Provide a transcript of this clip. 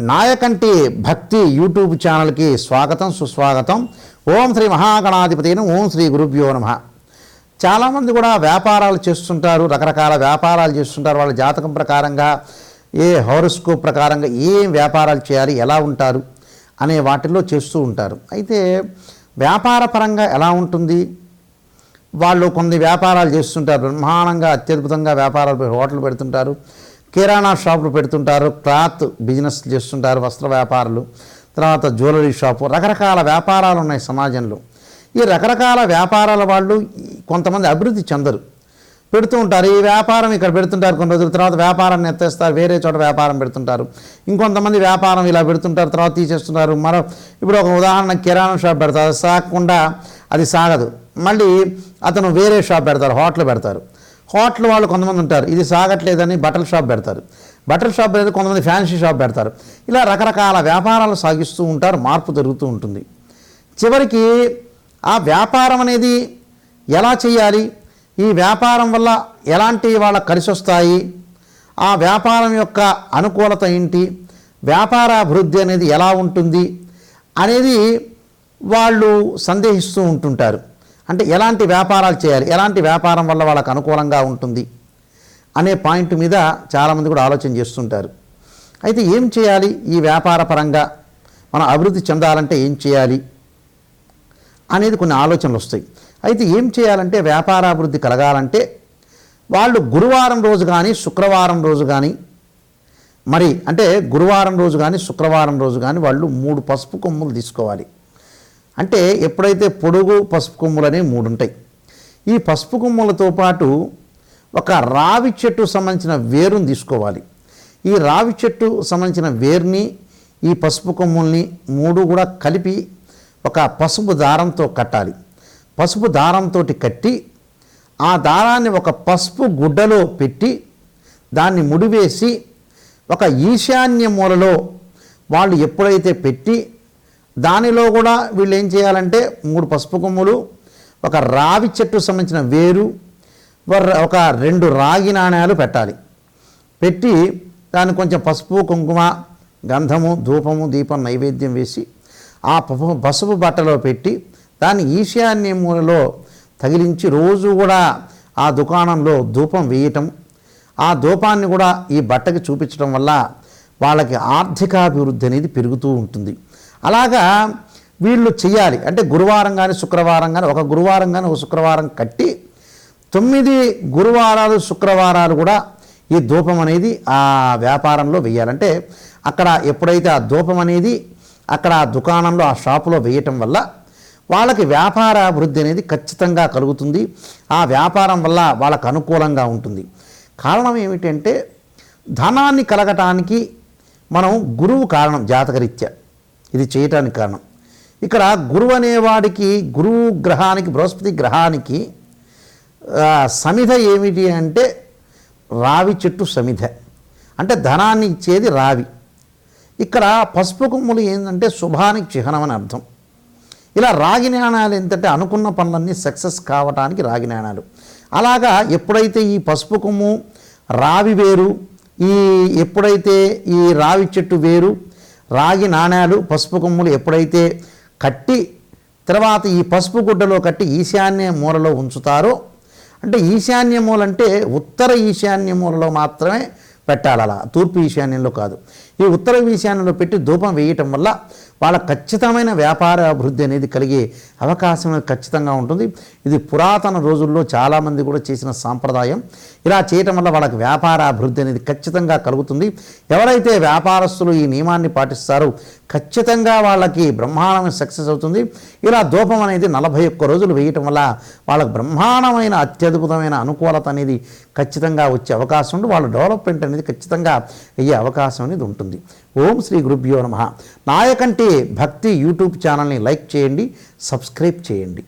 నాయకంటి భక్తి యూట్యూబ్ ఛానల్కి స్వాగతం సుస్వాగతం. ఓం శ్రీ మహాగణాధిపతిని ఓం శ్రీ గురుభ్యో నమ. చాలామంది కూడా వ్యాపారాలు చేస్తుంటారు రకరకాల వ్యాపారాలు చేస్తుంటారు. వాళ్ళ జాతకం ప్రకారంగా ఏ హోరోస్కోప్ ప్రకారంగా ఏం వ్యాపారాలు చేయాలి ఎలా ఉంటారు అనే వాటిల్లో చేస్తూ ఉంటారు. అయితే వ్యాపార పరంగా ఎలా ఉంటుంది? వాళ్ళు కొన్ని వ్యాపారాలు చేస్తుంటారు. బ్రహ్మాండంగా అత్యద్భుతంగా వ్యాపారాలు హోటల్ పెడుతుంటారు. కిరాణా షాపులు పెడుతుంటారు క్లాత్ బిజినెస్ చేస్తుంటారు వస్త్ర వ్యాపారులు. తర్వాత జ్యువెలరీ షాపు రకరకాల వ్యాపారాలు ఉన్నాయి సమాజంలో. ఈ రకరకాల వ్యాపారాల వాళ్ళు కొంతమంది అభివృద్ధి చెందరు. పెడుతూ ఉంటారు. ఈ వ్యాపారం ఇక్కడ పెడుతుంటారు కొన్ని రోజుల. తర్వాత వ్యాపారాన్ని ఎత్తేస్తారు. వేరే చోట వ్యాపారం పెడుతుంటారు. ఇంకొంతమంది వ్యాపారం ఇలా పెడుతుంటారు. తర్వాత తీసేస్తున్నారు మరో ఇప్పుడు ఒక ఉదాహరణ కిరాణా షాప్ పెడతారు. సాగకుండా అది సాగదు. మళ్ళీ అతను వేరే షాప్ పెడతారు హోటల్ పెడతారు. హోటల్ వాళ్ళు కొంతమంది ఉంటారు. ఇది సాగట్లేదని బట్టల షాప్ పెడతారు. బట్టల షాప్ లేదు కొంతమంది ఫ్యాన్సీ షాప్ పెడతారు. ఇలా రకరకాల వ్యాపారాలు సాగిస్తూ ఉంటారు. మార్పు జరుగుతూ ఉంటుంది. చివరికి ఆ వ్యాపారం అనేది ఎలా చేయాలి? ఈ వ్యాపారం వల్ల ఎలాంటి వాళ్ళకి కలిసి వస్తాయి? ఆ వ్యాపారం యొక్క అనుకూలత ఏంటి? వ్యాపార అభివృద్ధి అనేది ఎలా ఉంటుంది? అనేది వాళ్ళు సందేహిస్తూ ఉంటుంటారు. అంటే ఎలాంటి వ్యాపారాలు చేయాలి? ఎలాంటి వ్యాపారం వల్ల వాళ్ళకు అనుకూలంగా ఉంటుంది? అనే పాయింట్ మీద చాలామంది కూడా ఆలోచన చేస్తుంటారు. అయితే ఏం చేయాలి ఈ వ్యాపార పరంగా? మనం అభివృద్ధి చెందాలంటే ఏం చేయాలి? అనేది కొన్ని ఆలోచనలు వస్తాయి. అయితే ఏం చేయాలంటే వ్యాపారాభివృద్ధి కలగాలంటే వాళ్ళు గురువారం రోజు కానీ శుక్రవారం రోజు కానీ మరి అంటే గురువారం రోజు కానీ శుక్రవారం రోజు కానీ వాళ్ళు మూడు పసుపు కొమ్ములు తీసుకోవాలి. అంటే ఎప్పుడైతే పొడుగు పసుపు కొమ్ములు అనేవి మూడు ఉంటాయి ఈ పసుపు కొమ్ములతో పాటు ఒక రావి చెట్టు సంబంధించిన వేరుని తీసుకోవాలి. ఈ రావి చెట్టు సంబంధించిన వేరుని ఈ పసుపు కొమ్ముల్ని మూడు కూడా కలిపి ఒక పసుపు దారంతో కట్టాలి. పసుపు దారంతో కట్టి ఆ దారాన్ని ఒక పసుపు గుడ్డలో పెట్టి దాన్ని ముడివేసి ఒక ఈశాన్య మూలలో వాళ్ళు ఎప్పుడైతే పెట్టి దానిలో కూడా వీళ్ళు ఏం చేయాలంటే మూడు పసుపు కొమ్ములు ఒక రావి చెట్టు సంబంధించిన వేరు వర్- ఒక రెండు రాగి నాణ్యాలు పెట్టాలి. పెట్టి దాన్ని కొంచెం పసుపు కుంకుమ గంధము ధూపము దీపం నైవేద్యం వేసి ఆ పసుపు పసుపు బట్టలో పెట్టి దాన్ని ఈశాన్య మూలలో తగిలించి రోజు కూడా ఆ దుకాణంలో ధూపం వేయటం. ఆ ధూపాన్ని కూడా ఈ బట్టకి చూపించడం వల్ల వాళ్ళకి ఆర్థికాభివృద్ధి అనేది పెరుగుతూ ఉంటుంది. అలాగా వీళ్ళు చేయాలి అంటే గురువారం కానీ శుక్రవారం కానీ ఒక గురువారం కానీ ఒక శుక్రవారం కట్టి తొమ్మిది గురువారాలు శుక్రవారాలు కూడా ఈ ధూపం అనేది ఆ వ్యాపారంలో వేయాలంటే అక్కడ ఎప్పుడైతే ఆ ధూపం అనేది అక్కడ ఆ దుకాణంలో ఆ షాపులో వేయటం వల్ల వాళ్ళకి వ్యాపార అభివృద్ధి అనేది ఖచ్చితంగా కలుగుతుంది. ఆ వ్యాపారం వల్ల వాళ్ళకు అనుకూలంగా ఉంటుంది. కారణం ఏమిటంటే ధనాన్ని కలగటానికి మనం గురువు కారణం జాతకరీత్యా. ఇది చేయటానికి కారణం. ఇక్కడ గురువు అనేవాడికి గురువు గ్రహానికి బృహస్పతి గ్రహానికి సమిధ ఏమిటి అంటే రావి చెట్టు సమిధ. అంటే ధనాన్ని ఇచ్చేది రావి. ఇక్కడ పసుపు కొమ్ములు ఏంటంటే శుభానికి చిహ్నం అని అర్థం. ఇలా రాగి నాణాలు ఏంటంటే అనుకున్న పనులన్నీ సక్సెస్ కావటానికి రాగి నాణాలు. అలాగా ఎప్పుడైతే ఈ పసుపు కొమ్ము రావి వేరు ఈ ఎప్పుడైతే ఈ రావి చెట్టు వేరు రాగి నాణాలు పసుపు కొమ్ములు ఎప్పుడైతే కట్టి తర్వాత ఈ పసుపు గుడ్డలో కట్టి ఈశాన్య మూలలో ఉంచుతారో అంటే ఈశాన్య మూల అంటే ఉత్తర ఈశాన్య మూలలో మాత్రమే పెట్టాలి అలా తూర్పు ఈశాన్యంలో కాదు. ఈ ఉత్తర ఈశాన్యంలో పెట్టి ధూపం వేయటం వల్ల వాళ్ళ ఖచ్చితమైన వ్యాపార అభివృద్ధి అనేది కలిగే అవకాశం అనేది ఖచ్చితంగా ఉంటుంది. ఇది పురాతన రోజుల్లో చాలామంది కూడా చేసిన సాంప్రదాయం. ఇలా చేయటం వల్ల వాళ్ళకి వ్యాపార అభివృద్ధి అనేది ఖచ్చితంగా కలుగుతుంది. ఎవరైతే వ్యాపారస్తులు ఈ నియమాన్ని పాటిస్తారో ఖచ్చితంగా వాళ్ళకి బ్రహ్మాండమైన సక్సెస్ అవుతుంది. ఇలా ధూపం అనేది నలభై ఒక్క రోజులు వేయటం వల్ల వాళ్ళకి బ్రహ్మాండమైన అత్యద్భుతమైన అనుకూలత అనేది ఖచ్చితంగా వచ్చే అవకాశం ఉండి వాళ్ళ డెవలప్మెంట్ అనేది ఖచ్చితంగా అయ్యే అవకాశం అనేది ఉంటుంది. ఓం శ్రీ గురుభ్యో నమ. నాయకంటే భక్తి యూట్యూబ్ ఛానల్ని లైక్ చేయండి సబ్స్క్రైబ్ చేయండి.